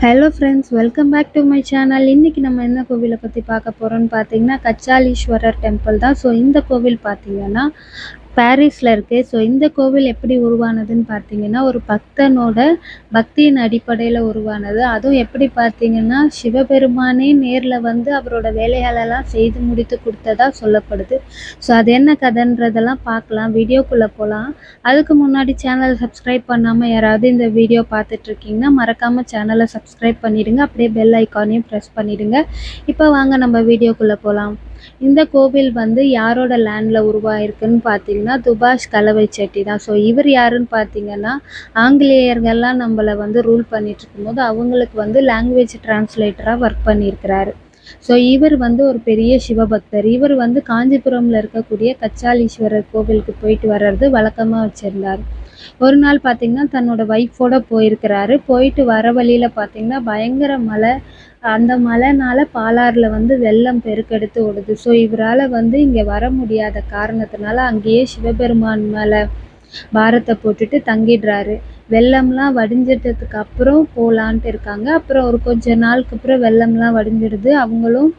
Hello friends welcome back to my channel இன்றைக்கி நம்ம என்ன கோவிலை பற்றி பார்க்க போகிறோம்னு பார்த்தீங்கன்னா கச்சாலீஸ்வரர் டெம்பிள் தான். ஸோ இந்த கோவில் பார்த்தீங்கன்னா பாரிஸில் இருக்குது ஸோ இந்த கோவில் எப்படி உருவானதுன்னு பார்த்தீங்கன்னா ஒரு பக்தனோட பக்தியின் அடிப்படையில் உருவானது. அதுவும் எப்படி பார்த்தீங்கன்னா சிவபெருமானே நேரில் வந்து அவரோட வேலைகளெல்லாம் செய்து முடித்து கொடுத்ததா சொல்லப்படுது. ஸோ அது என்ன கதைன்றதெல்லாம் பார்க்கலாம். வீடியோக்குள்ளே போகலாம் அதுக்கு முன்னாடி சேனலை சப்ஸ்கிரைப் பண்ணாமல் யாராவது இந்த வீடியோ பார்த்துட்ருக்கீங்கன்னா மறக்காமல் சேனலை சப்ஸ்கிரைப் பண்ணிவிடுங்க அப்படியே பெல் ஐக்கானையும் ப்ரெஸ் பண்ணிடுங்க. இப்போ வாங்க நம்ம வீடியோக்குள்ளே போகலாம் இந்த கோவில் வந்து யாரோட லேண்டில் உருவாயிருக்குன்னு பார்த்தீங்கன்னா துபாஷ் கலவை செட்டி தான். ஸோ இவர் யாருன்னு பார்த்தீங்கன்னா ஆங்கிலேயர்கள்லாம் நம்மளை வந்து ரூல் பண்ணிட்டு இருக்கும்போது அவங்களுக்கு வந்து லாங்குவேஜ் டிரான்ஸ்லேட்டராக ஒர்க் பண்ணியிருக்கிறாரு. ஸோ இவர் வந்து ஒரு பெரிய சிவபக்தர். இவர் வந்து காஞ்சிபுரமில் இருக்கக்கூடிய கச்சாலீஸ்வரர் கோவிலுக்கு போயிட்டு வர்றது வழக்கமாக வச்சுருந்தார். ஒரு நாள் பார்த்தீங்கன்னா தன்னோட ஒய்ஃபோட போயிருக்கிறாரு. போயிட்டு வர வழியில் பார்த்தீங்கன்னா பயங்கர மழை. அந்த மழைனால பாலாறில் வந்து வெள்ளம் பெருக்கெடுத்து ஓடுது. ஸோ இவரால் வந்து இங்கே வர முடியாத காரணத்தினால அங்கேயே சிவபெருமான் மேலே பாரத்தை போட்டுட்டு தங்கிடுறாரு. வெள்ளம்லாம் வடிஞ்சிட்டதுக்கு அப்புறம் போகலான்ட்டு இருக்காங்க. அப்புறம் ஒரு கொஞ்ச நாளுக்கு அப்புறம் வெள்ளம்லாம் வடிஞ்சிடுது. அவங்களும்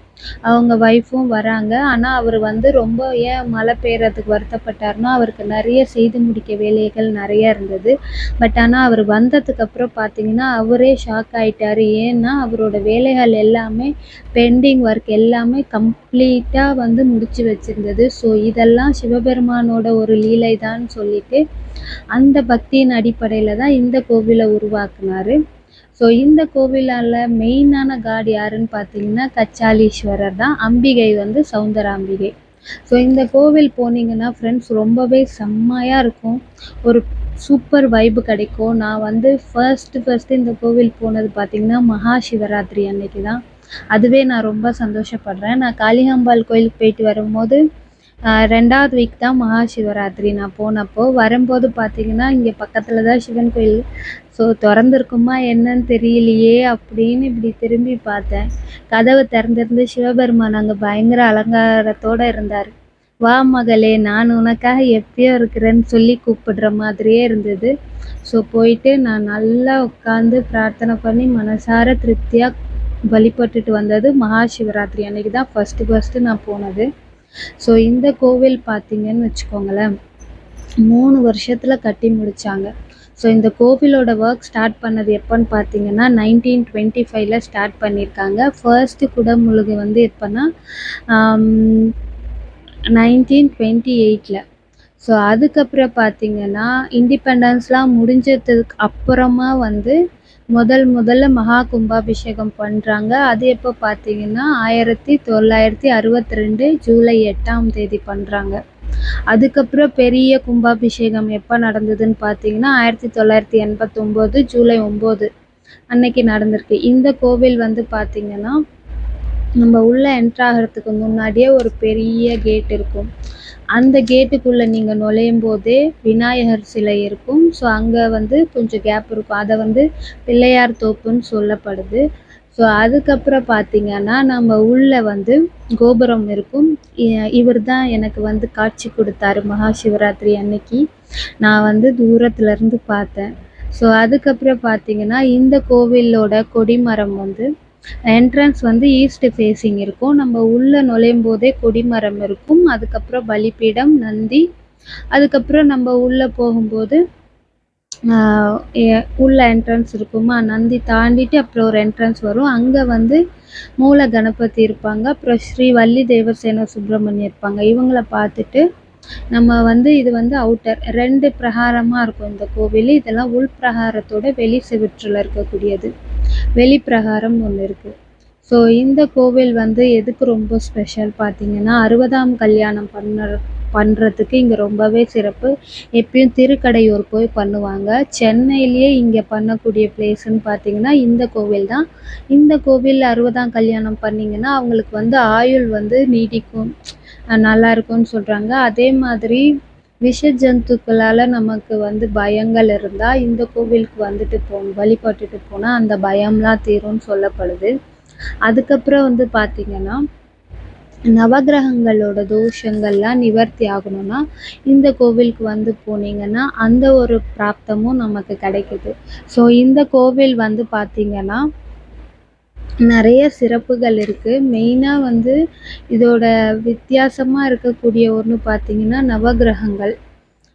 அவங்க ஒய்ஃபும் வராங்க. ஆனால் அவர் வந்து ரொம்ப ஏன் மழை பெய்யறதுக்கு வருத்தப்பட்டாருன்னா அவருக்கு நிறைய செய்து முடிக்க வேலைகள் நிறைய இருந்தது. பட் ஆனால் அவர் வந்ததுக்கப்புறம் பார்த்தீங்கன்னா அவரே ஷாக் ஆயிட்டாரு. ஏன்னா அவரோட வேலைகள் எல்லாமே பெண்டிங் ஒர்க் எல்லாமே கம்ப்ளீட்டாக வந்து முடிச்சு வச்சிருந்தது. ஸோ இதெல்லாம் சிவபெருமானோட ஒரு லீலை தான் சொல்லிட்டு அந்த பக்தியின் அடிப்படையில் தான் இந்த கோவிலை உருவாக்குனாரு. ஸோ இந்த கோவிலால் மெயினான காட் யாருன்னு பார்த்தீங்கன்னா கச்சாலீஸ்வரர் தான். அம்பிகை வந்து சௌந்தராம்பிகை ஸோ இந்த கோவில் போனீங்கன்னா ஃப்ரெண்ட்ஸ் ரொம்பவே செம்மையாக இருக்கும். ஒரு சூப்பர் வைப்பு கிடைக்கும். நான் வந்து ஃபர்ஸ்ட்டு ஃபர்ஸ்ட்டு இந்த கோவில் போனது பார்த்தீங்கன்னா மகா சிவராத்திரி அன்னைக்கு தான் அதுவே நான் ரொம்ப சந்தோஷப்படுறேன். நான் காளிகாம்பாள் கோயிலுக்கு போயிட்டு வரும்போது ரெண்டாவது வீக் தான் மகா சிவராத்திரி நான் போனப்போ வரும்போது பார்த்தீங்கன்னா இங்கே பக்கத்தில் தான் சிவன் கோயில். ஸோ திறந்துருக்குமா என்னன்னு தெரியலையே அப்படின்னு இப்படி திரும்பி பார்த்தேன். கதவு திறந்திருந்து சிவபெருமான் அங்கே பயங்கர அலங்காரத்தோடு இருந்தார். வா மகளே நான் உனக்காக எப்பயோ இருக்கிறேன்னு சொல்லி கூப்பிடுற மாதிரியே இருந்தது. ஸோ போயிட்டு நான் நல்லா உட்காந்து பிரார்த்தனை பண்ணி மனசார திருப்தியாக வழிபட்டுட்டு வந்தது மகா சிவராத்திரி அன்னைக்கு தான் ஃபஸ்ட்டு ஃபஸ்ட்டு நான் போனது. ஸோ இந்த கோவில் பார்த்தீங்கன்னு வச்சுக்கோங்களேன் மூணு வருஷத்தில் கட்டி முடித்தாங்க ஸோ இந்த கோவிலோட ஒர்க் ஸ்டார்ட் பண்ணது எப்போன்னு பார்த்தீங்கன்னா நைன்டீன் டுவெண்ட்டி ஃபைவ்ல ஸ்டார்ட் பண்ணியிருக்காங்க. ஃபர்ஸ்ட்டு குடமுழுகு வந்து எப்போன்னா நைன்டீன் டுவெண்ட்டி எயிட்டில் ஸோ அதுக்கப்புறம் பார்த்தீங்கன்னா இண்டிபெண்டன்ஸ்லாம் முடிஞ்சதுக்கு அப்புறமா வந்து முதல் முதல்ல மகா கும்பாபிஷேகம் பண்ணுறாங்க அது எப்போ பார்த்தீங்கன்னா ஆயிரத்தி தொள்ளாயிரத்தி அறுபத்தி ரெண்டு ஜூலை எட்டாம் தேதி பண்ணுறாங்க அதுக்கப்புறம் பெரிய கும்பாபிஷேகம் எப்போ நடந்ததுன்னு பார்த்தீங்கன்னா ஆயிரத்தி தொள்ளாயிரத்தி எண்பத்தொம்போது ஜூலை ஒம்பது அன்னைக்கு நடந்திருக்கு. இந்த கோவில் வந்து பார்த்தீங்கன்னா நம்ம உள்ளே என்ட்ராகிறதுக்கு முன்னாடியே ஒரு பெரிய கேட் இருக்கும். அந்த கேட்டுக்குள்ளே நீங்கள் நுழையும் போதே விநாயகர் சிலை இருக்கும். ஸோ அங்கே வந்து கொஞ்சம் கேப் இருக்கும். அதை வந்து பிள்ளையார் தோப்புன்னு சொல்லப்படுது. ஸோ அதுக்கப்புறம் பார்த்தீங்கன்னா நம்ம உள்ளே வந்து கோபுரம் இருக்கும். இவர் தான் எனக்கு வந்து காட்சி கொடுத்தாரு மகா சிவராத்திரி அன்னைக்கு. நான் வந்து தூரத்துலேருந்து பார்த்தேன். ஸோ அதுக்கப்புறம் பார்த்தீங்கன்னா இந்த கோவிலோட கொடிமரம் வந்து என்ட்ரன்ஸ் வந்து ஈஸ்ட் ஃபேஸிங் இருக்கும். நம்ம உள்ளே நுழையும் போதே கொடிமரம் இருக்கும். அதுக்கப்புறம் பலிபீடம் நந்தி. அதுக்கப்புறம் நம்ம உள்ளே போகும்போது உள்ள என்ட்ரன்ஸ் இருக்குமா? நந்தி தாண்டிட்டு அப்புறம் ஒரு என்ட்ரன்ஸ் வரும். அங்கே வந்து மூல கணபதி இருப்பாங்க. அப்புறம் ஸ்ரீ வள்ளி தேவசேன சுப்பிரமணியம் இருப்பாங்க. இவங்கள பார்த்துட்டு நம்ம வந்து இது வந்து அவுட்டர் ரெண்டு பிரகாரமாக இருக்கும் இந்த கோவில். இதெல்லாம் உள் பிரகாரத்தோட வெளி செவிற்றில் இருக்கக்கூடியது. வெளிப்பிரகாரம் ஒன்று இருக்குது ஸோ இந்த கோவில் வந்து எதுக்கு ரொம்ப ஸ்பெஷல் பார்த்தீங்கன்னா அறுபதாம் கல்யாணம் பண்ணுற பண்ணுறதுக்கு இங்கே ரொம்பவே சிறப்பு. எப்பயும் திருக்கடையூர் போய் பண்ணுவாங்க. சென்னையிலேயே இங்கே பண்ணக்கூடிய பிளேஸ்ன்னு பார்த்தீங்கன்னா இந்த கோவில் தான். இந்த கோவிலில் அறுபதாம் கல்யாணம் பண்ணிங்கன்னா அவங்களுக்கு வந்து ஆயுள் வந்து நீடிக்கும். நல்லா இருக்கும்னு சொல்கிறாங்க அதே மாதிரி விஷ ஜந்துக்களால் நமக்கு வந்து பயங்கள் இருந்தால் இந்த கோவிலுக்கு வந்துட்டு போகணும் வழிபட்டுட்டு போனால் அந்த பயம்லாம் தீரும்னு சொல்லப்படுது. அதுக்கப்புறம் வந்து பார்த்திங்கன்னா நவகிரகங்களோட தோஷங்கள்லாம் நிவர்த்தி ஆகணும்னா இந்த கோவிலுக்கு வந்து போனீங்கன்னா அந்த ஒரு பிராப்தமும் நமக்கு கிடைக்குது. ஸோ இந்த கோவில் வந்து பார்த்திங்கன்னா நிறைய சிறப்புகள் இருக்குது மெயினாக வந்து இதோட வித்தியாசமாக இருக்கக்கூடிய ஒன்று பார்த்தீங்கன்னா நவகிரகங்கள்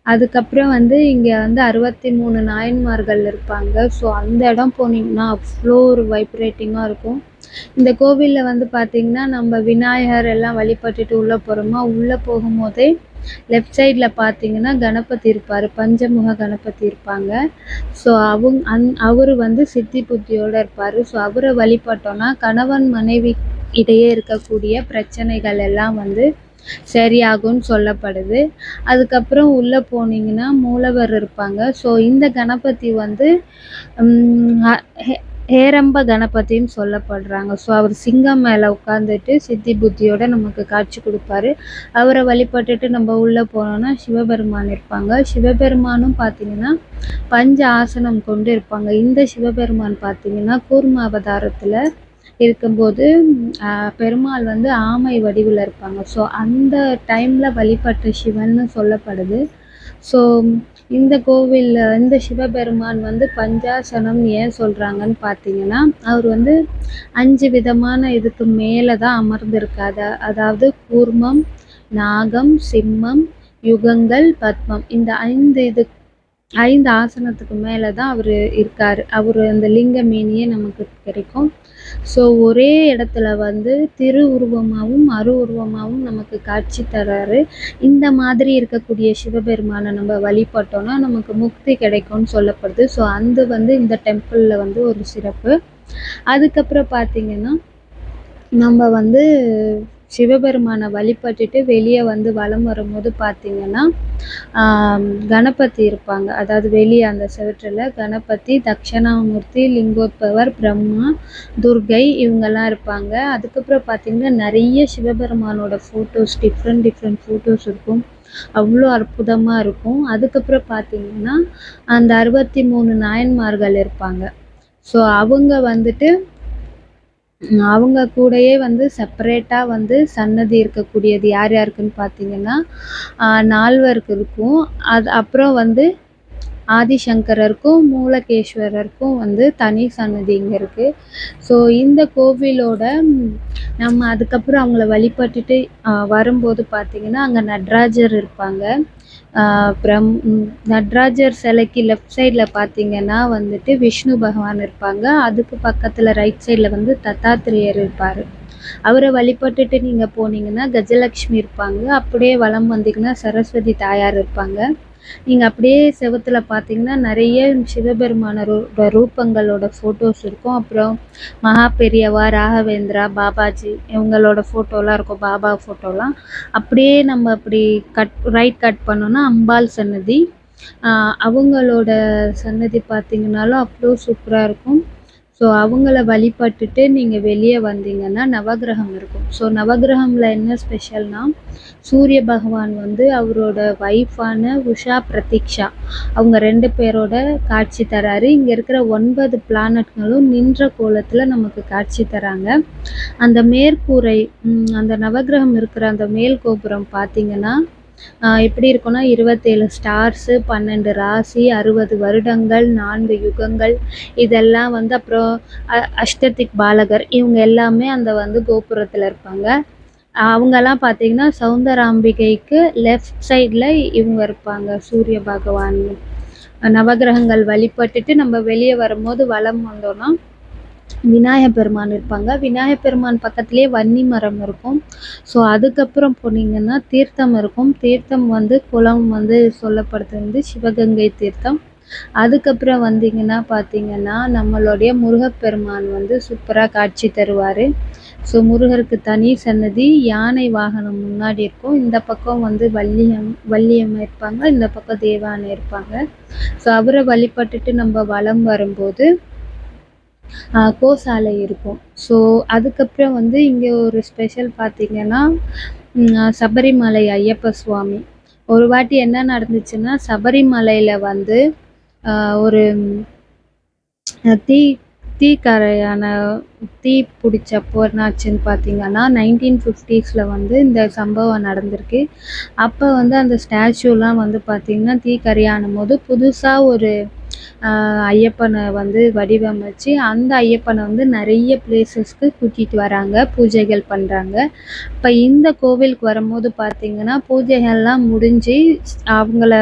அதுக்கப்புறம் வந்து இங்கே வந்து அறுபத்தி மூணு நாயன்மார்கள் இருப்பாங்க. ஸோ அந்த இடம் போனீங்கன்னா அவ்வளோ ஒரு வைப்ரேட்டிங்காக இருக்கும். இந்த கோவிலில் வந்து பார்த்திங்கன்னா நம்ம விநாயகர் எல்லாம் வழிபட்டுட்டு உள்ளே போகிறோமா உள்ளே போகும்போதே லெஃப்ட் சைடில் பார்த்தீங்கன்னா கணபதி இருப்பார். பஞ்சமுக கணபதி இருப்பாங்க. ஸோ அவங்க அந் அவர் வந்து சித்தி புத்தியோடு இருப்பார். ஸோ அவரை வழிபட்டோன்னா கணவன் மனைவி இடையே இருக்கக்கூடிய பிரச்சனைகள் எல்லாம் வந்து சரியாகும்னு சொல்லப்படுது. அதுக்கப்புறம் உள்ளே போனீங்கன்னா மூலவர் இருப்பாங்க. ஸோ இந்த கணபதி வந்து ஹேரம்ப கணபதின்னு சொல்லப்படுறாங்க. ஸோ அவர் சிங்கம் மேலே உட்காந்துட்டு சித்தி புத்தியோட நமக்கு காட்சி கொடுப்பாரு. அவரை வழிபட்டுட்டு நம்ம உள்ளே போனோம்னா சிவபெருமான் இருப்பாங்க. சிவபெருமானும் பார்த்தீங்கன்னா பஞ்ச ஆசனம் கொண்டு இருப்பாங்க. இந்த சிவபெருமான் பார்த்தீங்கன்னா கூர்ம அவதாரத்தில் இருக்கும்போது பெருமாள் வந்து ஆமை வடிவில் இருப்பாங்க. ஸோ அந்த டைமில் வழிபட்ட சிவன்னு சொல்லப்படுது. ஸோ இந்த கோவிலில் இந்த சிவபெருமான் வந்து பஞ்சாசனம் ஏன் சொல்கிறாங்கன்னு பார்த்தீங்கன்னா அவர் வந்து அஞ்சு விதமான இதுக்கு மேலே தான் அமர்ந்திருக்காத அதாவது கூர்மம் நாகம் சிம்மம் யுகங்கள் பத்மம். இந்த ஐந்து இது ஐந்து ஆசனத்துக்கு மேலே தான் அவர் இருக்கார். அவர் அந்த லிங்க மீனியே நமக்கு கிடைக்கும். ஸோ ஒரே இடத்துல வந்து திரு உருவமாகவும் அரு உருவமாகவும் நமக்கு காட்சி தராரு. இந்த மாதிரி இருக்கக்கூடிய சிவபெருமானை நம்ம வழிபட்டோன்னா நமக்கு முக்தி கிடைக்கும்னு சொல்லப்படுது. ஸோ அந்த வந்து இந்த டெம்பிளில் வந்து ஒரு சிறப்பு. அதுக்கப்புறம் பார்த்திங்கன்னா நம்ம வந்து சிவபெருமானை வழிபட்டுட்டு வெளியே வந்து வலம் வரும்போது பார்த்திங்கன்னா கணபதி இருப்பாங்க. அதாவது வெளியே அந்த செவற்றில் கணபதி தக்ஷணாமூர்த்தி லிங்கோத்பவர் பிரம்மா துர்கை இவங்கெல்லாம் இருப்பாங்க. அதுக்கப்புறம் பார்த்திங்கன்னா நிறைய சிவபெருமானோட ஃபோட்டோஸ் டிஃப்ரெண்ட் டிஃப்ரெண்ட் ஃபோட்டோஸ் இருக்கும். அவ்வளோ அற்புதமாக இருக்கும். அதுக்கப்புறம் பார்த்தீங்கன்னா அந்த அறுபத்தி மூணு நாயன்மார்கள் இருப்பாங்க. ஸோ அவங்க வந்துட்டு அவங்க கூடயே வந்து செப்பரேட்டாக வந்து சன்னதி இருக்கக்கூடியது யார் யாருக்குன்னு பார்த்தீங்கன்னா நால்வருக்கு இருக்கும் அது அப்புறம் வந்து ஆதிசங்கரருக்கும் மூலகேஸ்வரருக்கும் வந்து தனி சன்னதி இங்கே இருக்குது ஸோ இந்த கோவிலோட நம்ம அதுக்கப்புறம் அவங்கள வழிபட்டுட்டு வரும்போது பார்த்தீங்கன்னா அங்கே நடராஜர் இருப்பாங்க. அப்புறம் நட்ராஜர் சிலைக்கு லெஃப்ட் சைடில் பார்த்தீங்கன்னா வந்துட்டு விஷ்ணு பகவான் இருப்பாங்க. அதுக்கு பக்கத்தில் ரைட் சைடில் வந்து தத்தாத்திரேயர் இருப்பார். அவரை வழிபட்டுட்டு நீங்கள் போனீங்கன்னா கஜலக்ஷ்மி இருப்பாங்க. அப்படியே வலம் வந்தீங்கன்னா சரஸ்வதி தாயார் இருப்பாங்க. நீங்கள் அப்படியே செவத்தில் பார்த்தீங்கன்னா நிறைய சிவபெருமானரோட ரூபங்களோட ஃபோட்டோஸ் இருக்கும். அப்புறம் மகா பெரியவா ராகவேந்திரா பாபாஜி இவங்களோட ஃபோட்டோலாம் இருக்கும். பாபா ஃபோட்டோலாம் அப்படியே நம்ம அப்படி கட் ரைட் கட் பண்ணோன்னா அம்பாள் சன்னதி. அவங்களோட சன்னதி பார்த்தீங்கன்னாலும் அவ்வளோ சூப்பராக இருக்கும். ஸோ அவங்கள வழிபட்டுட்டு நீங்கள் வெளியே வந்தீங்கன்னா நவகிரகம் இருக்கும். ஸோ நவகிரகமில் என்ன ஸ்பெஷல்னால் சூரிய பகவான் வந்து அவரோட ஒய்ஃபான உஷா பிரதீக்ஷா. அவங்க ரெண்டு பேரோட காட்சி தராரு. இங்கே இருக்கிற ஒன்பது பிளானட்களும் நின்ற கோலத்தில் நமக்கு காட்சி தராங்க. அந்த மேற்கூரை அந்த நவகிரகம் இருக்கிற அந்த மேல் கோபுரம் பார்த்தீங்கன்னா எப்படி இருக்கும்னா இருபத்தேழு ஸ்டார்ஸு பன்னெண்டு ராசி அறுபது வருடங்கள் நான்கு யுகங்கள். இதெல்லாம் வந்து அப்புறம் அஷ்டதிக் பாலகர். இவங்க எல்லாமே அந்த வந்து கோபுரத்தில் இருப்பாங்க. அவங்கெல்லாம் பார்த்தீங்கன்னா சௌந்தராம்பிகைக்கு லெஃப்ட் சைடில் இவங்க இருப்பாங்க சூரிய பகவான். நவகிரகங்கள் வழிபட்டுட்டு நம்ம வெளியே வரும்போது வலம் வந்தோன்னா விநாயக பெருமான் இருப்பாங்க. விநாயக பெருமான் பக்கத்துலேயே வன்னி மரம் இருக்கும். ஸோ அதுக்கப்புறம் போனீங்கன்னா தீர்த்தம் இருக்கும். தீர்த்தம் வந்து குளம் வந்து சொல்லப்படுறது வந்து சிவகங்கை தீர்த்தம். அதுக்கப்புறம் வந்தீங்கன்னா பார்த்தீங்கன்னா நம்மளுடைய முருகப்பெருமான் வந்து சூப்பராக காட்சி தருவார். ஸோ முருகருக்கு தனி சன்னதி யானை வாகனம் முன்னாடி இருக்கும். இந்த பக்கம் வந்து வள்ளியம் வள்ளியம்மா இருப்பாங்க. இந்த பக்கம் தேவானை இருப்பாங்க. ஸோ அவரை வழிபட்டுட்டு நம்ம வலம் வரும்போது கோசாலை இருக்கும். ஸோ அதுக்கப்புறம் வந்து இங்கே ஒரு ஸ்பெஷல் பார்த்திங்கன்னா சபரிமலை ஐயப்ப சுவாமி. ஒரு வாட்டி என்ன நடந்துச்சுன்னா சபரிமலையில் வந்து ஒரு தீ தீக்கரையான தீ பிடிச்சப்போ என்னாச்சுன்னு பார்த்தீங்கன்னா நைன்டீன் ஃபிஃப்டிஸில் வந்து இந்த சம்பவம் நடந்திருக்கு. அப்போ வந்து அந்த ஸ்டாச்சுலாம் வந்து பார்த்திங்கன்னா தீக்கரையானும் போது புதுசாக ஒரு ஐயப்பனை வந்து வடிவமைச்சு அந்த ஐயப்பனை வந்து நிறைய பிளேசஸ்க்கு கூட்டிகிட்டு வராங்க பூஜைகள் பண்ணுறாங்க இப்போ இந்த கோவிலுக்கு வரும்போது பார்த்திங்கன்னா பூஜைகள்லாம் முடிஞ்சு அவங்கள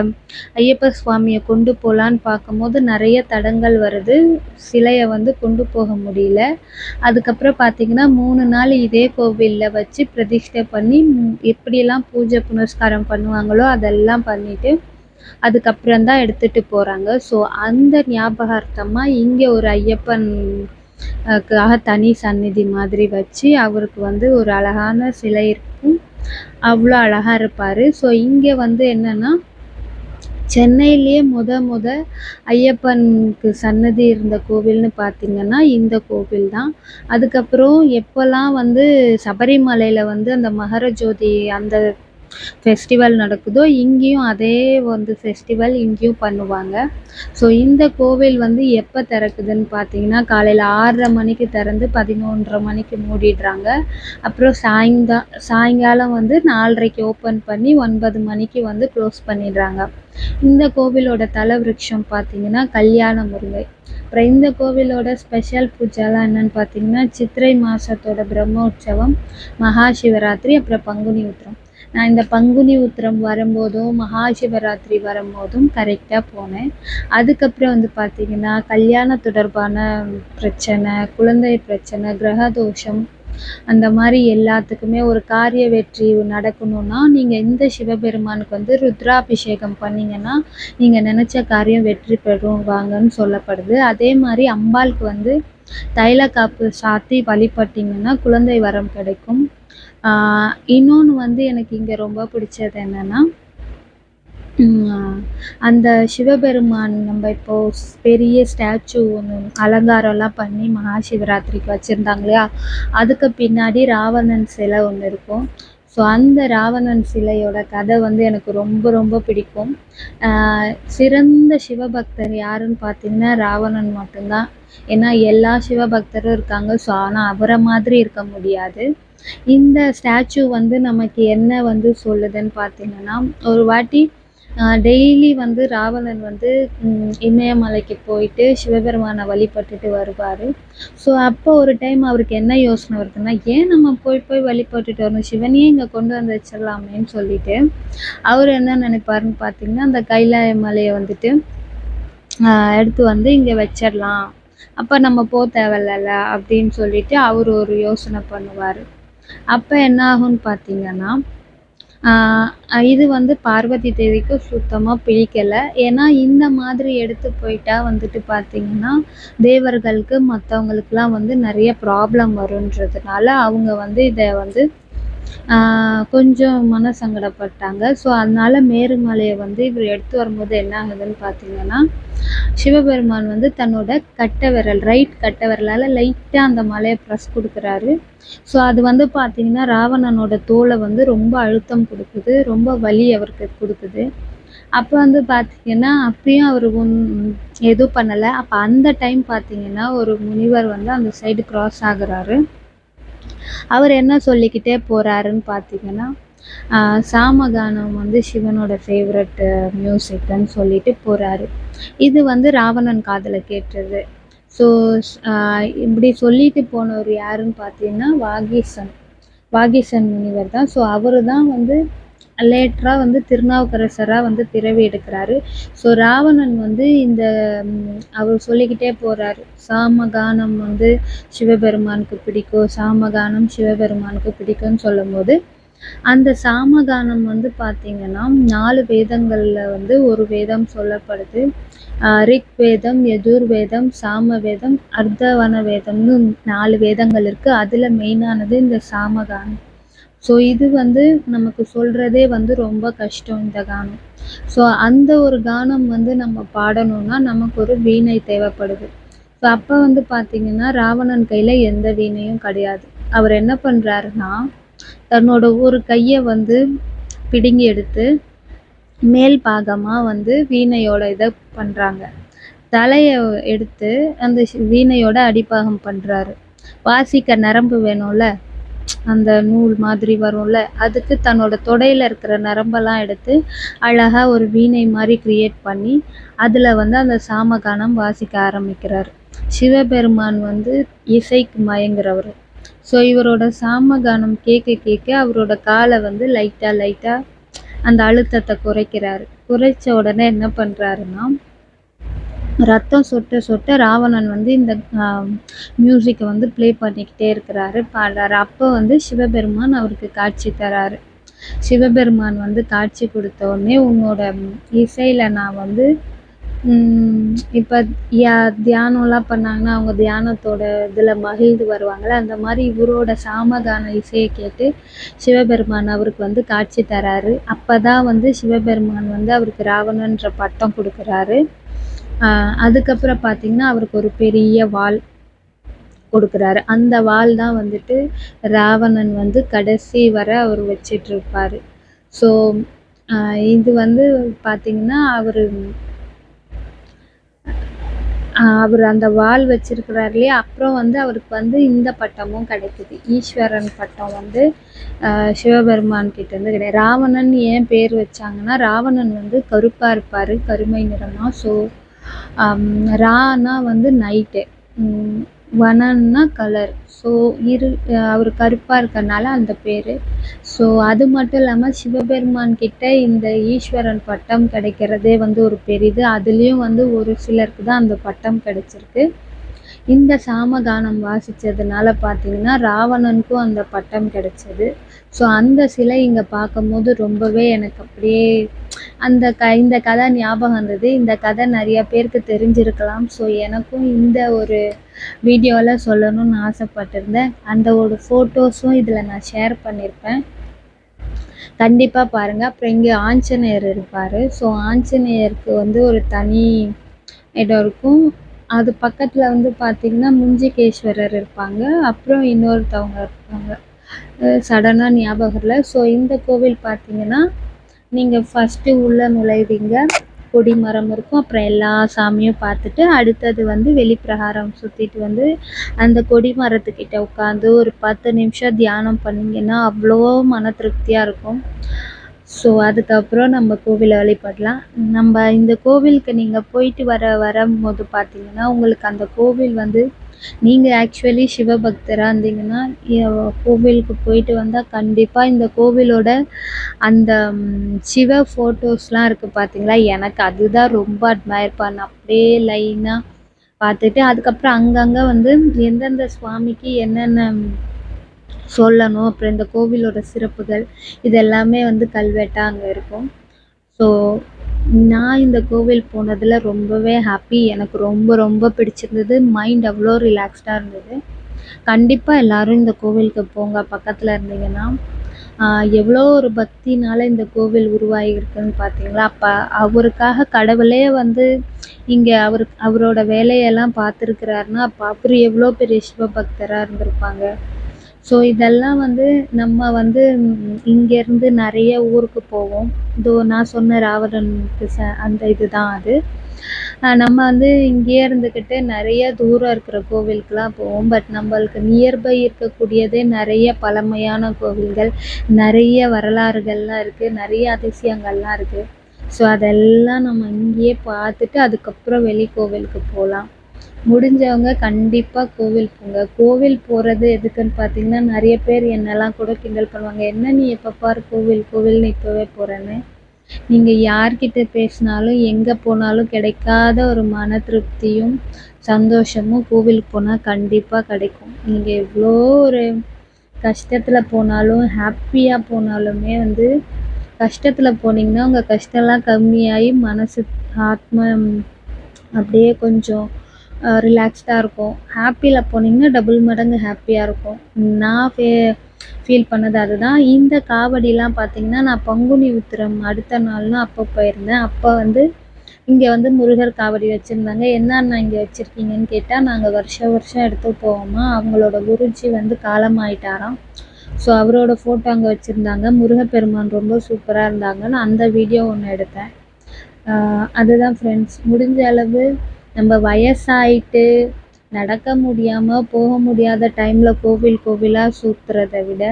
ஐயப்ப சுவாமியை கொண்டு போகலான்னு பார்க்கும்போது நிறைய தடங்கள் வருது. சிலையை வந்து கொண்டு போக முடியல. அதுக்கப்புறம் பார்த்திங்கன்னா மூணு நாள் இதே கோவிலில் வச்சு பிரதிஷ்டை பண்ணி எப்படியெல்லாம் பூஜை புனஸ்காரம் பண்ணுவாங்களோ அதெல்லாம் பண்ணிவிட்டு அதுக்கப்புறம் தான் எடுத்துகிட்டு போகிறாங்க ஸோ அந்த ஞாபகார்த்தமாக இங்கே ஒரு ஐயப்பன் க்காக தனி சந்நிதி மாதிரி வச்சு அவருக்கு வந்து ஒரு அழகான சிலை இருக்கும். அவ்வளோ அழகாக இருப்பார். ஸோ இங்கே வந்து என்னென்னா சென்னையிலேயே முத முத ஐயப்பனுக்கு சன்னதி இருந்த கோவில்னு பார்த்திங்கன்னா இந்த கோவில் தான் அதுக்கப்புறம் எப்போல்லாம் வந்து சபரிமலையில் வந்து அந்த மகர ஜோதி அந்த ஃபெஸ்டிவல் நடக்குதோ இங்கேயும் அதே வந்து ஃபெஸ்டிவல் இங்கேயும் பண்ணுவாங்க. ஸோ இந்த கோவில் வந்து எப்போ திறக்குதுன்னு பார்த்தீங்கன்னா காலையில் ஆறரை மணிக்கு திறந்து பதினொன்றரை மணிக்கு மூடிடுறாங்க. அப்புறம் சாயங்கா சாயங்காலம் வந்து நாலரைக்கு ஓப்பன் பண்ணி ஒன்பது மணிக்கு வந்து க்ளோஸ் பண்ணிடுறாங்க. இந்த கோவிலோட தல விருட்சம் பார்த்தீங்கன்னா கல்யாண முருங்கை அப்புறம் இந்த கோவிலோட ஸ்பெஷல் பூஜைலாம் என்னன்னு பார்த்தீங்கன்னா சித்திரை மாதத்தோட பிரம்மோற்சவம் மகா சிவராத்திரி அப்புறம் பங்குனி உத்திரம். நான் இந்த பங்குனி உத்திரம் வரும்போதும் மகா சிவராத்திரி வரும்போதும் கரெக்டாக போனேன். அதுக்கப்புறம் வந்து பார்த்திங்கன்னா கல்யாணம் தொடர்பான பிரச்சனை குழந்தை பிரச்சனை கிரக தோஷம் அந்த மாதிரி எல்லாத்துக்குமே ஒரு காரிய வெற்றி நடக்கணும்னா நீங்கள் இந்த சிவபெருமானுக்கு வந்து ருத்ராபிஷேகம் பண்ணிங்கன்னா நீங்கள் நினச்ச காரியம் வெற்றி பெறும் வாங்கன்னு சொல்லப்படுது. அதே மாதிரி அம்பாளுக்கு வந்து தைல காப்பு சாத்தி வழிபட்டிங்கன்னா குழந்தை வரம் கிடைக்கும். இன்னொன்று வந்து எனக்கு இங்கே ரொம்ப பிடிச்சது என்னென்னா அந்த சிவபெருமான் நம்ம இப்போ பெரிய ஸ்டாச்சு ஒன்று அலங்காரம்லாம் பண்ணி மகா சிவராத்திரிக்கு வச்சுருந்தாங்க இல்லையா? அதுக்கு பின்னாடி ராவணன் சிலை ஒன்று இருக்கும். ஸோ அந்த ராவணன் சிலையோட கதை வந்து எனக்கு ரொம்ப ரொம்ப பிடிக்கும். சிறந்த சிவபக்தர் யாருன்னு பார்த்தீங்கன்னா ராவணன் மட்டும்தான். ஏன்னா எல்லா சிவபக்தரும் இருக்காங்க ஸோ ஆனால் அவரை மாதிரி இருக்க முடியாது. இந்த ஸ்டாச்சு வந்து நமக்கு என்ன வந்து சொல்லுதுன்னு பார்த்தீங்கன்னா ஒரு வாட்டி டெய்லி வந்து ராவணன் வந்து இமயமலைக்கு போயிட்டு சிவபெருமானை வழிபட்டுட்டு வருவார். ஸோ அப்போ ஒரு டைம் அவருக்கு என்ன யோசனை வருதுன்னா ஏன் நம்ம போய் போய் வழிபட்டுட்டு வரணும்? சிவனையே இங்கே கொண்டு வந்து வச்சிடலாமேன்னு சொல்லிட்டு அவர் என்ன நினைப்பாருன்னு பார்த்தீங்கன்னா அந்த கைலாய மலையை வந்துட்டு எடுத்து வந்து இங்கே வச்சிடலாம். அப்போ நம்ம போக தேவையில்ல அப்படின்னு சொல்லிட்டு அவர் ஒரு யோசனை பண்ணுவார். அப்போ என்ன ஆகும்னு பார்த்தீங்கன்னா இது வந்து பார்வதி தேவிக்கு சுத்தமாக பிடிக்கல. ஏன்னா இந்த மாதிரி எடுத்து போயிட்டா வந்துட்டு பார்த்தீங்கன்னா தேவர்களுக்கு மற்றவங்களுக்குலாம் வந்து நிறைய ப்ராப்ளம் வருன்றதுனால அவங்க வந்து இதை வந்து கொஞ்சம் மன சங்கடப்பட்டாங்க ஸோ அதனால மேருமலையை வந்து இவர் எடுத்து வரும்போது என்ன ஆகுதுன்னு பார்த்தீங்கன்னா சிவபெருமான் வந்து தன்னோட கட்டை விரல் ரைட் கட்டை விரலால் லைட்டாக அந்த மலையை ப்ரெஸ் கொடுக்குறாரு. ஸோ அது வந்து பார்த்தீங்கன்னா ராவணனோட தோலை வந்து ரொம்ப அழுத்தம் கொடுக்குது. ரொம்ப வலி அவருக்கு கொடுக்குது. அப்போ வந்து பார்த்தீங்கன்னா அப்பயும் அவர் ஒன் எதுவும் பண்ணலை. அப்போ அந்த டைம் பார்த்திங்கன்னா ஒரு முனிவர் வந்து அந்த சைடு க்ராஸ் ஆகுறாரு. அவர் என்ன சொல்லிக்கிட்டே போகிறாருன்னு பார்த்தீங்கன்னா சாமகானம் வந்து சிவனோட ஃபேவரட் மியூசிக்னு சொல்லிட்டு போகிறாரு இது வந்து ராவணன் காதில் கேட்டது. ஸோ இப்படி சொல்லிட்டு போனவர் யாருன்னு பார்த்தீங்கன்னா வாகீசன். வாகீசன் முனிவர் தான். ஸோ அவர் தான் வந்து லேட்டராக வந்து திருநாவுக்கரசராக வந்து பிறவி எடுக்கிறாரு. ஸோ ராவணன் வந்து இந்த அவர் சொல்லிக்கிட்டே போகிறாரு சாமகானம் வந்து சிவபெருமானுக்கு பிடிக்கும். சாமகானம் சிவபெருமானுக்கு பிடிக்கும்னு சொல்லும்போது அந்த சாமகானம் வந்து பார்த்தீங்கன்னா நாலு வேதங்களில் வந்து ஒரு வேதம் சொல்லப்படுது. ரிக் வேதம் எதுர் வேதம் சாம வேதம் அர்த்தவன வேதம்னு நாலு வேதங்கள் இருக்குது அதில் மெயினானது இந்த சாமகானம். ஸோ இது வந்து நமக்கு சொல்கிறதே வந்து ரொம்ப கஷ்டம் இந்த கானம். ஸோ அந்த ஒரு கானம் வந்து நம்ம பாடணும்னா நமக்கு ஒரு வீணை தேவைப்படுது. ஸோ அப்போ வந்து பார்த்திங்கன்னா ராவணன் கையில் எந்த வீணையும் கிடையாது. அவர் என்ன பண்ணுறாருன்னா தன்னோட ஒரு கையை வந்து பிடுங்கி எடுத்து மேல் பாகமாக வந்து வீணையோட இதை பண்ணுறாங்க தலையை எடுத்து அந்த வீணையோட அடிப்பாகம் பண்ணுறாரு வாசிக்க நரம்பு வேணும்ல? அந்த நூல் மாதிரி வரும்ல அதுக்கு தன்னோட தொடையில் இருக்கிற நரம்பெல்லாம் எடுத்து அழகாக ஒரு வீணை மாதிரி கிரியேட் பண்ணி அதில் வந்து அந்த சாமகானம் வாசிக்க ஆரம்பிக்கிறார். சிவபெருமான் வந்து இசைக்கு மயங்குறவர். ஸோ இவரோட சாமகானம் கேட்க கேட்க அவரோட காலை வந்து லைட்டாக லைட்டாக அந்த அழுத்தத்தை குறைக்கிறாரு. குறைச்ச உடனே என்ன பண்ணுறாருன்னா ரத்தம் சொட்ட சொட்ட ராவணன் வந்து இந்த மியூசிக்கை வந்து ப்ளே பண்ணிக்கிட்டே இருக்கிறாரு. பாடுறாரு. அப்போ வந்து சிவபெருமான் அவருக்கு காட்சி தராரு. சிவபெருமான் வந்து காட்சி கொடுத்தோடனே உன்னோட இசையில் நான் வந்து இப்போ யா தியானம்லாம் பண்ணாங்கன்னா அவங்க தியானத்தோட இதில் மகிழ்ந்து வருவாங்கள்ல அந்த மாதிரி இவரோட சாமகான இசையை கேட்டு சிவபெருமான் அவருக்கு வந்து காட்சி தராரு. அப்போ தான் வந்து சிவபெருமான் வந்து அவருக்கு ராவணன்ற பட்டம் கொடுக்குறாரு. அதுக்கப்புறம் பார்த்தீங்கன்னா அவருக்கு ஒரு பெரிய வாள் கொடுக்குறாரு. அந்த வாள் தான் வந்துட்டு ராவணன் வந்து கடைசி வரை அவர் வச்சிட்ருப்பார். ஸோ இது வந்து பார்த்தீங்கன்னா அவர் அவர் அந்த வாள் வச்சிருக்கிறார் இல்லையா? அப்புறம் வந்து அவருக்கு வந்து இந்த பட்டமும் கிடைக்குது. ஈஸ்வரன் பட்டம் வந்து சிவபெருமான் கிட்டேருந்து கிடையாது ராவணன் ஏன் பேர் வச்சாங்கன்னா ராவணன் வந்து கருப்பாக இருப்பார் கருமை நிறமாக ஸோ Um, ரானா வந்து நைட்டு வனன்னா கலர் ஸோ இரு அவர் கருப்பாக இருக்கறனால அந்த பேர். ஸோ அது மட்டும் இல்லாமல் சிவபெருமான் கிட்ட இந்த ஈஸ்வரன் பட்டம் கிடைக்கிறதே வந்து ஒரு பெரிது. அதுலேயும் வந்து ஒரு சிலருக்கு தான் அந்த பட்டம் கிடைச்சிருக்கு. இந்த சாமகானம் வாசித்ததுனால பார்த்தீங்கன்னா ராவணனுக்கும் அந்த பட்டம் கிடைச்சது. ஸோ அந்த சிலை இங்கே பார்க்கும்போது ரொம்பவே எனக்கு அப்படியே அந்த க இந்த கதை ஞாபகம் வந்தது. இந்த கதை நிறைய பேருக்கு தெரிஞ்சிருக்கலாம். ஸோ எனக்கும் இந்த ஒரு வீடியோவில் சொல்லணும்னு ஆசைப்பட்டிருந்தேன். அந்த ஒரு ஃபோட்டோஸும் இதில் நான் ஷேர் பண்ணியிருப்பேன் கண்டிப்பாக பாருங்கள் அப்புறம் இங்கே ஆஞ்சநேயர் இருப்பார். ஸோ ஆஞ்சநேயருக்கு வந்து ஒரு தனி இடம் இருக்கும். அது பக்கத்தில் வந்து பார்த்திங்கன்னா முஞ்சிகேஸ்வரர் இருப்பாங்க. அப்புறம் இன்னொருத்தவங்க இருப்பாங்க. சடனாக ஞாபகம் இல்லை ஸோ இந்த கோவில் பார்த்தீங்கன்னா நீங்கள் ஃபஸ்ட்டு உள்ளே நுழைவீங்க. கொடிமரம் இருக்கும். அப்புறம் எல்லா சாமியும் பார்த்துட்டு அடுத்தது வந்து வெளிப்பிரகாரம் சுற்றிட்டு வந்து அந்த கொடி மரத்துக்கிட்ட உட்காந்து ஒரு பத்து நிமிஷம் தியானம் பண்ணிங்கன்னா அவ்வளோ மன திருப்தியாக இருக்கும். ஸோ அதுக்கப்புறம் நம்ம கோவிலை வழிபடலாம் நம்ம இந்த கோவிலுக்கு நீங்கள் போயிட்டு வர வரும்போது பார்த்தீங்கன்னா உங்களுக்கு அந்த கோவில் வந்து நீங்கள் ஆக்சுவலி சிவபக்தராக இருந்தீங்கன்னா கோவிலுக்கு போயிட்டு வந்தால் கண்டிப்பாக இந்த கோவிலோட அந்த சிவ ஃபோட்டோஸ்லாம் இருக்குது பார்த்தீங்களா? எனக்கு அதுதான் ரொம்ப அட்மையர் பண்ண அப்படியே லைனாக பார்த்துட்டு அதுக்கப்புறம் அங்கங்கே வந்து எந்தெந்த சுவாமிக்கு என்னென்ன சொல்லணும். அப்புறம் இந்த கோவிலோட சிறப்புகள் இது எல்லாமே வந்து கல்வெட்டாக அங்கே இருக்கும். ஸோ நான் இந்த கோவில் போனதில் ரொம்பவே ஹாப்பி எனக்கு ரொம்ப ரொம்ப பிடிச்சிருந்தது. மைண்ட் அவ்வளோ ரிலாக்ஸ்டாக இருந்தது. கண்டிப்பாக எல்லோரும் இந்த கோவிலுக்கு போங்க. பக்கத்தில் இருந்தீங்கன்னா எவ்வளோ ஒரு பக்தினால் இந்த கோவில் உருவாகியிருக்குன்னு பார்த்தீங்களா அப்போ அவருக்காக கடவுளே வந்து இங்கே அவர் அவரோட வேலையெல்லாம் பார்த்துருக்குறாருன்னா அப்போ அவர் எவ்வளோ பெரிய சிவபக்தராக இருந்திருப்பாங்க. ஸோ இதெல்லாம் வந்து நம்ம வந்து இங்கேருந்து நிறைய ஊருக்கு போவோம். இதோ நான் சொன்ன ராவணனுக்கு ச அந்த இது தான் அது நம்ம வந்து இங்கேயே இருந்துக்கிட்டு நிறைய தூரம் இருக்கிற கோவிலுக்கெலாம் போவோம். பட் நம்மளுக்கு நியர்பை இருக்கக்கூடியதே நிறைய பழமையான கோவில்கள் நிறைய வரலாறுகள்லாம் இருக்குது நிறைய அதிசயங்கள்லாம் இருக்குது ஸோ அதெல்லாம் நம்ம இங்கேயே பார்த்துட்டு அதுக்கப்புறம் வெளி கோவிலுக்கு போகலாம். முடிஞ்சவங்க கண்டிப்பாக கோவில் போங்க. கோவில் போகிறது எதுக்குன்னு பார்த்தீங்கன்னா நிறைய பேர் என்னெல்லாம் கூட கிண்டல் பண்ணுவாங்க. என்ன நீ எப்போ பாரு கோவில்? கோவில்னு இப்போவே போகிறேன்னு நீங்கள் யார்கிட்ட பேசினாலும் எங்கே போனாலும் கிடைக்காத ஒரு மன திருப்தியும் சந்தோஷமும் கோவிலுக்கு போனால் கண்டிப்பாக கிடைக்கும். நீங்கள் எவ்வளோ ஒரு கஷ்டத்தில் போனாலும் ஹாப்பியாக போனாலுமே வந்து கஷ்டத்தில் போனீங்கன்னா உங்கள் கஷ்டம்லாம் கம்மியாகி மனசு ஆத்ம அப்படியே கொஞ்சம் ரிலாக்ஸ்டாக இருக்கும். ஹாப்பியில் போனீங்கன்னா டபுள் மடங்கு ஹாப்பியாக இருக்கும். நான் ஃபே ஃபீல் பண்ணது அதுதான். இந்த காவடிலாம் பார்த்தீங்கன்னா நான் பங்குனி உத்திரம் அடுத்த நாள்னு அப்போ போயிருந்தேன். அப்போ வந்து இங்கே வந்து முருகர் காவடி வச்சுருந்தாங்க. என்னென்ன இங்கே வச்சுருக்கீங்கன்னு கேட்டால் நாங்கள் வருஷம் வருஷம் எடுத்து போவோமா? அவங்களோட குருஜி வந்து காலமாயிட்டாராம். ஸோ அவரோட ஃபோட்டோ அங்கே வச்சுருந்தாங்க. முருகப்பெருமான் ரொம்ப சூப்பராக இருந்தாங்கன்னு அந்த வீடியோ ஒன்று எடுத்தேன். அதுதான் ஃப்ரெண்ட்ஸ் முடிஞ்ச அளவு நம்ம வயசாயிட்டு நடக்க முடியாமல் போக முடியாத டைமில் கோவில் கோவிலாக சுற்றுறத விட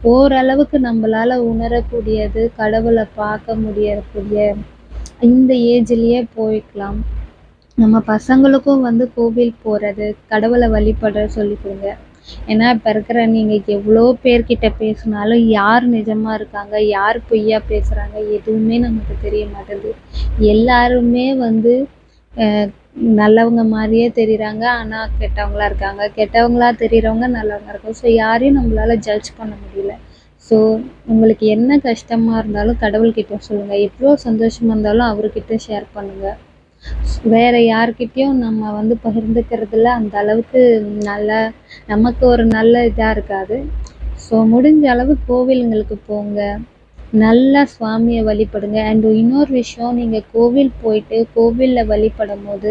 ஓரளவுக்கு நம்மளால உணரக்கூடியது கடவுளை பார்க்க முடியக்கூடிய இந்த ஏஜ்லேயே போய்க்கலாம். நம்ம பசங்களுக்கும் வந்து கோவில் போகிறது கடவுளை வழிபட சொல்லி கொடுங்க. ஏன்னா இப்போ இருக்கிற நீங்கள் எவ்வளோ பேர்கிட்ட பேசினாலும் யார் நிஜமாக இருக்காங்க யார் பொய்யா பேசுகிறாங்க எதுவுமே நமக்கு தெரிய மாட்டேங்குது. எல்லாருமே வந்து நல்லவங்க மாதிரியே தெரிகிறாங்க ஆனால் கெட்டவங்களா இருக்காங்க. கெட்டவங்களா தெரிகிறவங்க நல்லவங்க இருக்காங்க. ஸோ யாரையும் நம்மளால ஜட்ஜ் பண்ண முடியல. ஸோ உங்களுக்கு என்ன கஷ்டமாக இருந்தாலும் கடவுள்கிட்ட சொல்லுங்கள் எவ்வளோ சந்தோஷமாக இருந்தாலும் அவர்கிட்ட ஷேர் பண்ணுங்கள் வேறு யார்கிட்டேயும் நம்ம வந்து பகிர்ந்துக்கிறதுல அந்த அளவுக்கு நல்ல நமக்கு ஒரு நல்ல இதாக இருக்காது. ஸோ முடிஞ்ச அளவு கோவிலுங்களுக்கு போங்க. நல்லா சுவாமியை வழிபடுங்க. அண்ட் இன்னொரு விஷயம் நீங்கள் கோவில் போயிட்டு கோவிலில் வழிபடும் போது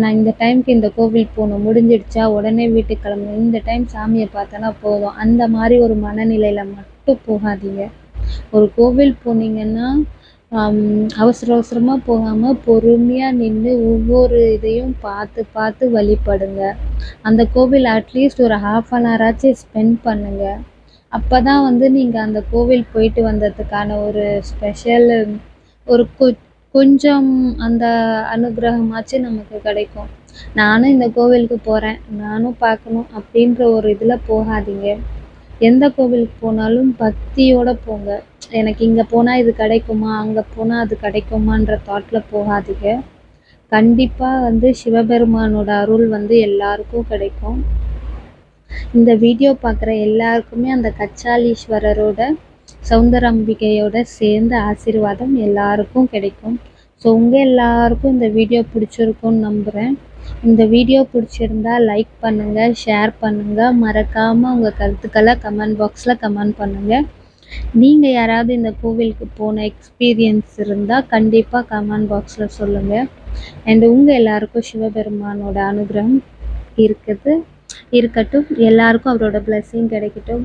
நான் இந்த டைமுக்கு இந்த கோவில் போகணும் முடிஞ்சிடுச்சா உடனே வீட்டுக்கு கிளம்பணும். இந்த டைம் சாமியை பார்த்தோன்னா போதும். அந்த மாதிரி ஒரு மனநிலையில் மட்டும் போகாதீங்க. ஒரு கோவில் போனீங்கன்னா அவசர அவசரமாக போகாமல் பொறுமையாக நின்று ஒவ்வொரு இதையும் பார்த்து பார்த்து வழிபடுங்க. அந்த கோவில் அட்லீஸ்ட் ஒரு ஹாஃப் அன் ஹவராச்சும் ஸ்பெண்ட் பண்ணுங்கள் அப்போ தான் வந்து நீங்கள் அந்த கோவில் போயிட்டு வந்ததுக்கான ஒரு ஸ்பெஷல் ஒரு கொ கொஞ்சம் அந்த அனுகிரகமாச்சும் நமக்கு கிடைக்கும். நானும் இந்த கோவிலுக்கு போகிறேன் நானும் பார்க்கணும் அப்படின்ற ஒரு இதில் போகாதீங்க. எந்த கோவிலுக்கு போனாலும் பக்தியோடு போங்க. எனக்கு இங்கே போனால் இது கிடைக்குமா அங்கே போனால் அது கிடைக்குமான்ற தாட்டில் போகாதீங்க. கண்டிப்பாக வந்து சிவபெருமானோட அருள் வந்து எல்லாருக்கும் கிடைக்கும். இந்த வீடியோ பார்க்குற எல்லாருக்குமே அந்த கச்சாலீஸ்வரரோட சௌந்தரம்பிகையோட சேர்ந்த ஆசீர்வாதம் எல்லாருக்கும் கிடைக்கும். ஸோ உங்கள் எல்லாருக்கும் இந்த வீடியோ பிடிச்சிருக்கும்னு நம்புகிறேன் இந்த வீடியோ பிடிச்சிருந்தா லைக் பண்ணுங்கள் ஷேர் பண்ணுங்கள் மறக்காமல் உங்கள் கருத்துக்களை கமெண்ட் பாக்ஸில் கமெண்ட் பண்ணுங்கள் நீங்கள் யாராவது இந்த கோவிலுக்கு போன எக்ஸ்பீரியன்ஸ் இருந்தால் கண்டிப்பாக கமெண்ட் பாக்ஸில் சொல்லுங்கள் அண்ட் உங்கள் எல்லாருக்கும் சிவபெருமானோட அனுகிரகம் இருக்குது. இருக்கட்டும். எல்லாருக்கும் அவரோட பிளெஸ்ஸிங் கிடைக்கட்டும்.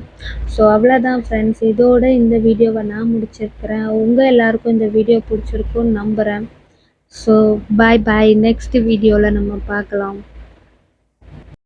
ஸோ அவ்வளோதான் ஃப்ரெண்ட்ஸ் இதோட இந்த வீடியோவை நான் முடிச்சிருக்கிறேன். உங்கள் எல்லாருக்கும் இந்த வீடியோ பிடிச்சிருக்கும்னு நம்புகிறேன் ஸோ பாய் பாய் நெக்ஸ்ட் வீடியோவில் நம்ம பார்க்கலாம்.